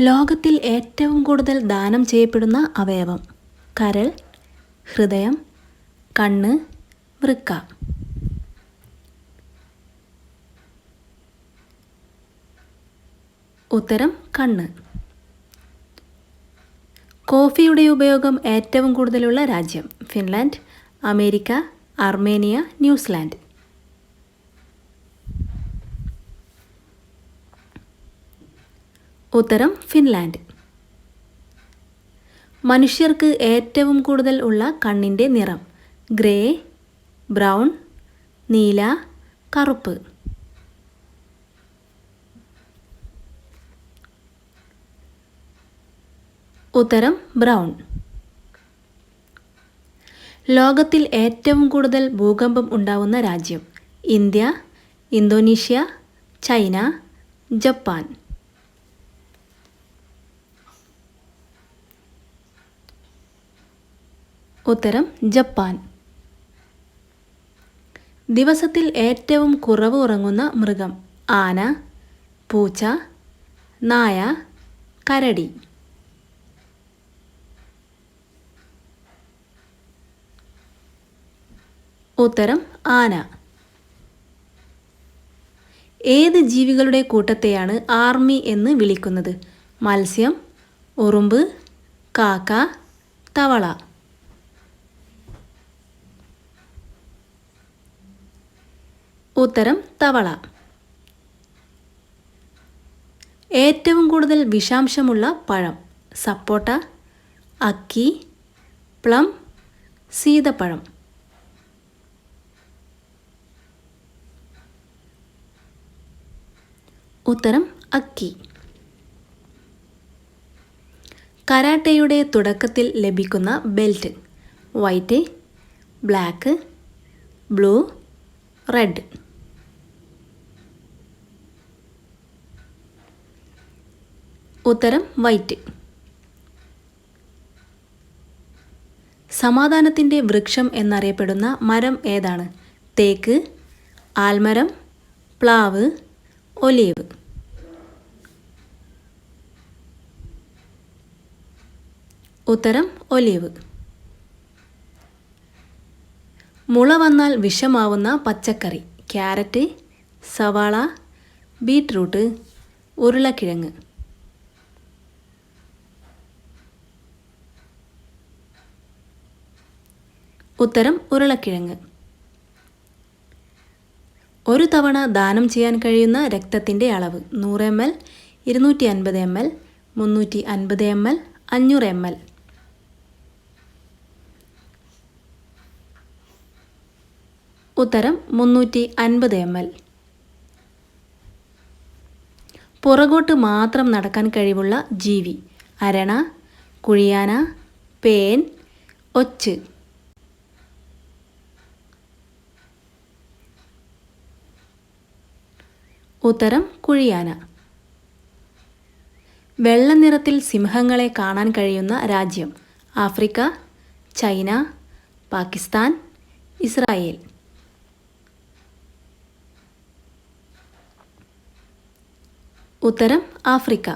ലോകത്തിൽ ഏറ്റവും കൂടുതൽ ദാനം ചെയ്യപ്പെടുന്ന അവയവം. കരൾ ഹൃദയം കണ്ണ് വൃക്ക. ഉത്തരം കണ്ണ്. കോഫിയുടെ ഉപയോഗം ഏറ്റവും കൂടുതലുള്ള രാജ്യം Finland America Armenia New Zealand. ഉത്തരം ഫിൻലാൻഡ്. മനുഷ്യർക്ക് ഏറ്റവും കൂടുതൽ ഉള്ള കണ്ണിന്റെ നിറം ഗ്രേ ബ്രൗൺ നീല കറുപ്പ്. ഉത്തരം ബ്രൗൺ. ലോകത്തിൽ ഏറ്റവും കൂടുതൽ ഭൂകമ്പം ഉണ്ടാവുന്ന രാജ്യം ഇന്ത്യ ഇന്തോനേഷ്യ ചൈന ജപ്പാൻ. ഉത്തരം ജപ്പാൻ. ദിവസത്തിൽ ഏറ്റവും കുറവ് ഉറങ്ങുന്ന മൃഗം ആന പൂച്ച നായ കരടി. ഉത്തരം ആന. ഏത് ജീവികളുടെ കൂട്ടത്തെയാണ് ആർമി എന്ന് വിളിക്കുന്നത്? മത്സ്യം ഉറുമ്പ് കാക്ക തവള. ഉത്തരം തവള. ഏറ്റവും കൂടുതൽ വിഷാംശമുള്ള പഴം സപ്പോട്ട അക്കി പ്ലം സീതപ്പഴം. ഉത്തരം അക്കി. കരാട്ടയുടെ തുടക്കത്തിൽ ലഭിക്കുന്ന belt white black blue red. ഉത്തരം വൈറ്റ്. സമാധാനത്തിന്റെ വൃക്ഷം എന്നറിയപ്പെടുന്ന മരം ഏതാണ്? തേക്ക് ആൽമരം പ്ലാവ് ഒലീവ്. ഉത്തരം ഒലീവ്. മുള വന്നാൽ വിഷമാവുന്ന പച്ചക്കറി. ക്യാരറ്റ് സവാള ബീറ്റ്റൂട്ട് ഉരുളക്കിഴങ്ങ്. ഉത്തരം ഉരുളക്കിഴങ്ങ്. ഒരു തവണ ദാനം ചെയ്യാൻ കഴിയുന്ന രക്തത്തിന്റെ അളവ് നൂറ് എം എൽ ഇരുന്നൂറ്റി അൻപത് എം എൽ മുന്നൂറ്റി അൻപത് എം എൽ അഞ്ഞൂറ് എം എൽ. ഉത്തരം മുന്നൂറ്റി അൻപത് എം എൽ. പുറകോട്ട് മാത്രം നടക്കാൻ കഴിവുള്ള ജീവി അരണ കുഴിയാന പേൻ ഒച്ച്. ഉത്തരം കുഴിയാന. വെള്ള നിറത്തിൽ സിംഹങ്ങളെ കാണാൻ കഴിയുന്ന രാജ്യം ആഫ്രിക്ക ചൈന പാകിസ്ഥാൻ ഇസ്രായേൽ. ഉത്തരം ആഫ്രിക്ക.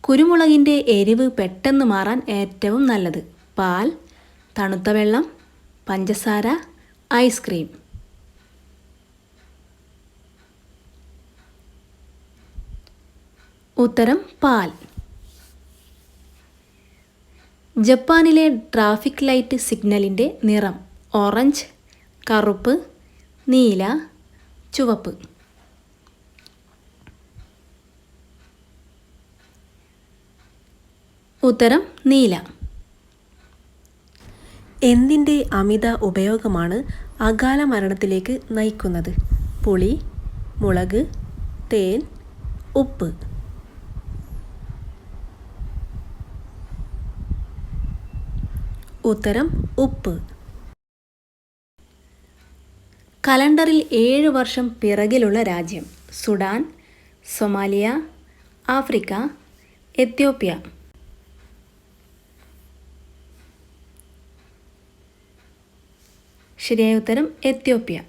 കുരുമുളകിന്റെ എരിവ് പെട്ടെന്ന് മാറാൻ ഏറ്റവും നല്ലത് പാൽ തണുത്ത വെള്ളം പഞ്ചസാര ഐസ്ക്രീം. ഉത്തരം പാൽ. ജപ്പാനിലെ ട്രാഫിക് ലൈറ്റ് സിഗ്നലിന്റെ നിറം ഓറഞ്ച് കറുപ്പ് നീല ചുവപ്പ്. ഉത്തരം നീല. എന്തിന്റെ അമിത ഉപയോഗമാണ് അകാല മരണത്തിലേക്ക് നയിക്കുന്നത്? പുളി മുളക് തേൻ ഉപ്പ്. ഉത്തരം ഉപ്പ്. കലണ്ടറിൽ ഏഴ് വർഷം പിറകിലുള്ള രാജ്യം സുഡാൻ സൊമാലിയ ആഫ്രിക്ക എത്യോപ്യ. ശരിയായ ഉത്തരം എത്യോപ്യ.